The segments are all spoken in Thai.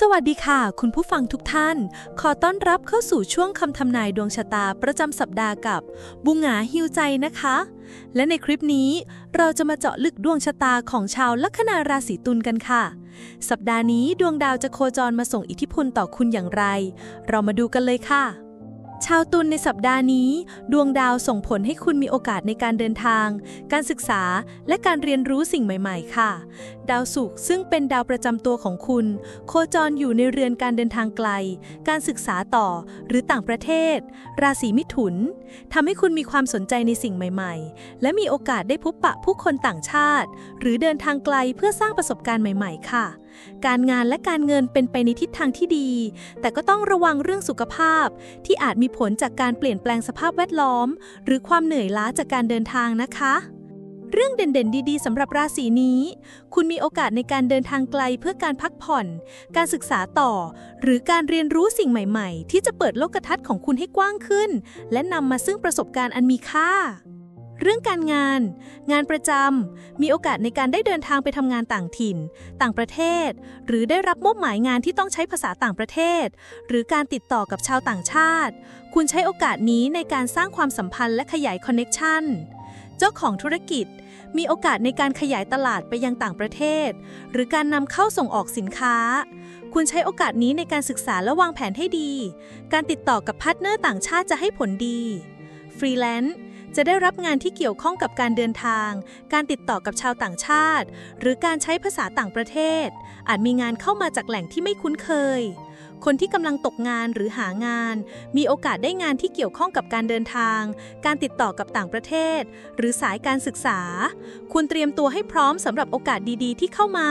สวัสดีค่ะ คุณผู้ฟังทุกท่าน ขอต้อนรับเข้าสู่ช่วงคำทำนายดวงชะตาประจำสัปดาห์กับบุงหงาฮิวใจนะคะ และในคลิปนี้เราจะมาเจาะลึกดวงชะตาของชาวลัคนาราศีตุลกันค่ะ สัปดาห์นี้ดวงดาวจะโคจรมาส่งอิทธิพลต่อคุณอย่างไร เรามาดูกันเลยค่ะ ชาวตุลในสัปดาห์นี้ ดวงดาวส่งผลให้คุณมีโอกาสในการเดินทาง การศึกษาและการเรียนรู้สิ่งใหม่ ๆ ค่ะ ดาวศุกร์ซึ่งเป็นดาวประจำตัวของคุณ โคจรอยู่ในเรือนการเดินทางไกล การศึกษาต่อหรือต่างประเทศ ราศีมิถุนทำให้คุณมีความสนใจในสิ่งใหม่ ๆ และมีโอกาสได้พบปะผู้คนต่างชาติ หรือเดินทางไกลเพื่อสร้างประสบการณ์ใหม่ ๆ ค่ะ การงานและการเงินเป็นไปในทิศทางที่ดี แต่ก็ต้องระวังเรื่องสุขภาพ ที่อาจมีผลจากการเปลี่ยนแปลงสภาพแวดล้อม หรือความเหนื่อยล้าจากการเดินทางนะคะ เรื่องเด่นๆ ดีๆสำหรับราศีนี้ คุณมีโอกาสในการเดินทางไกลเพื่อการพักผ่อน การศึกษาต่อ หรือการเรียนรู้สิ่งใหม่ ๆ ที่จะเปิดโลกทัศน์ของคุณให้กว้างขึ้น และนำมาซึ่งประสบการณ์อันมีค่า เรื่องการงาน งานประจำมีโอกาสในการได้เดินทางไปทำงานต่างถิ่น ต่างประเทศ หรือได้รับมอบหมายงานที่ต้องใช้ภาษาต่างประเทศ หรือการติดต่อกับชาวต่างชาติ คุณใช้โอกาสนี้ในการสร้างความสัมพันธ์และขยายคอนเน็กชันเจ้าของธุรกิจ มีโอกาสในการขยายตลาดไปยังต่างประเทศ หรือการนำเข้าส่งออกสินค้า คุณใช้โอกาสนี้ในการศึกษาและวางแผนให้ดี การติดต่อกับพาร์ทเนอร์ต่างชาติจะให้ผลดี ฟรีแลนซ์ จะได้รับงานที่เกี่ยวข้องกับการเดินทาง การติดต่อกับชาวต่างชาติ หรือการใช้ภาษาต่างประเทศ อาจมีงานเข้ามาจากแหล่งที่ไม่คุ้นเคย คนที่กำลังตกงานหรือหางาน มีโอกาสได้งานที่เกี่ยวข้องกับการเดินทาง การติดต่อกับต่างประเทศ หรือสายการศึกษา คุณเตรียมตัวให้พร้อมสำหรับโอกาสดีๆ ที่เข้ามา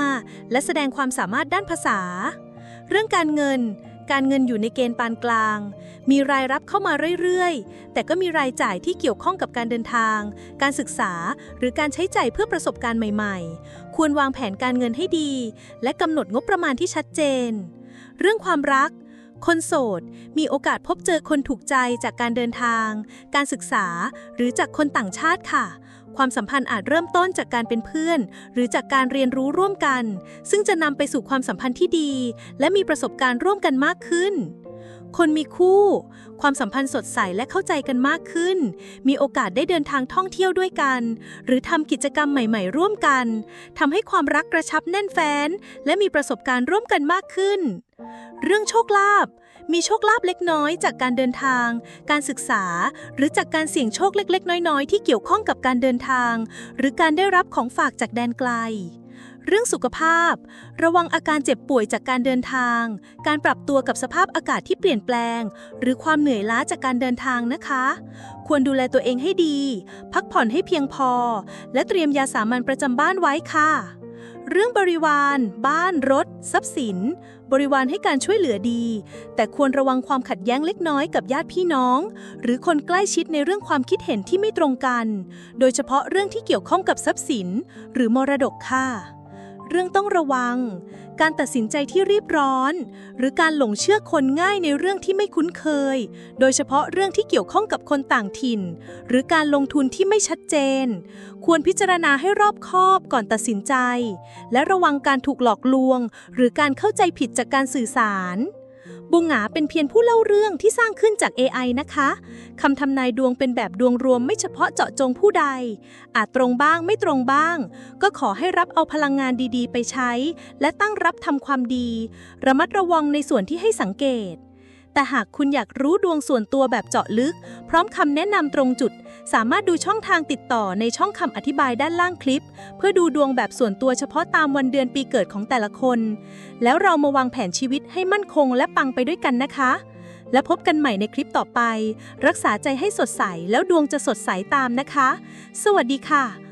และแสดงความสามารถด้านภาษา เรื่องการเงิน การเงินอยู่ในเกณฑ์ปานกลาง มีรายรับเข้ามาเรื่อยๆ แต่ก็มีรายจ่ายที่เกี่ยวข้องกับการเดินทาง การศึกษา หรือการใช้จ่ายเพื่อประสบการณ์ใหม่ๆ ควรวางแผนการเงินให้ดี และกำหนดงบประมาณที่ชัดเจน เรื่องความรัก คนโสด มีโอกาสพบเจอคนถูกใจจากการเดินทาง การศึกษา หรือจากคนต่างชาติค่ะ ความสัมพันธ์อาจเริ่มต้นจากการเป็นเพื่อน หรือจากการเรียนรู้ร่วมกัน ซึ่งจะนำไปสู่ความสัมพันธ์ที่ดี และมีประสบการณ์ร่วมกันมากขึ้น คนมีคู่ ความสัมพันธ์สดใสและเข้าใจกันมากขึ้น มีโอกาสได้เดินทางท่องเที่ยวด้วยกัน หรือทำกิจกรรมใหม่ ๆ ร่วมกันทำให้ความรักกระชับแน่นแฟ้น และมีประสบการณ์ร่วมกันมากขึ้น เรื่องโชคลาภมีโชคลาภเล็กน้อยจากการเดินทาง การศึกษา หรือจากการเสี่ยงโชคเล็ก ๆ น้อย ๆ ที่เกี่ยวข้องกับการเดินทาง หรือการได้รับของฝากจากแดนไกล เรื่องสุขภาพ ระวังอาการเจ็บป่วยจากการเดินทาง การปรับตัวกับสภาพอากาศที่เปลี่ยนแปลง หรือความเหนื่อยล้าจากการเดินทางนะคะ ควรดูแลตัวเองให้ดี พักผ่อนให้เพียงพอ และเตรียมยาสามัญประจำบ้านไว้ค่ะ เรื่องบริวาร บ้าน รถ ทรัพย์สิน บริวารให้การช่วยเหลือดี แต่ควรระวังความขัดแย้งเล็กน้อยกับญาติพี่น้อง หรือคนใกล้ชิดในเรื่องความคิดเห็นที่ไม่ตรงกัน โดยเฉพาะเรื่องที่เกี่ยวข้องกับทรัพย์สิน หรือมรดกค่ะ เรื่องต้องระวัง การตัดสินใจที่รีบร้อน หรือการหลงเชื่อคนง่ายในเรื่องที่ไม่คุ้นเคย โดยเฉพาะเรื่องที่เกี่ยวข้องกับคนต่างถิ่น หรือการลงทุนที่ไม่ชัดเจน ควรพิจารณาให้รอบคอบก่อนตัดสินใจ และระวังการถูกหลอกลวง หรือการเข้าใจผิดจากการสื่อสาร บงหงาเป็นเพียงผู้เล่าเรื่องที่สร้างขึ้นจาก AI นะคะคำทำนายดวงเป็นแบบดวงรวมไม่เฉพาะเจาะจงผู้ใด อาจตรงบ้างไม่ตรงบ้าง ก็ขอให้รับเอาพลังงานดีๆ ไปใช้ และตั้งรับทำความดี ระมัดระวังในส่วนที่ให้สังเกต แต่หากคุณอยากรู้ดวงส่วนตัวแบบเจาะลึก พร้อมคำแนะนำตรงจุด สามารถดูช่องทางติดต่อในช่องคำอธิบายด้านล่างคลิป เพื่อดูดวงแบบส่วนตัวเฉพาะตามวันเดือนปีเกิดของแต่ละคน แล้วเรามาวางแผนชีวิตให้มั่นคงและปังไปด้วยกันนะคะ และพบกันใหม่ในคลิปต่อไป รักษาใจให้สดใสแล้วดวงจะสดใสตามนะคะ สวัสดีค่ะ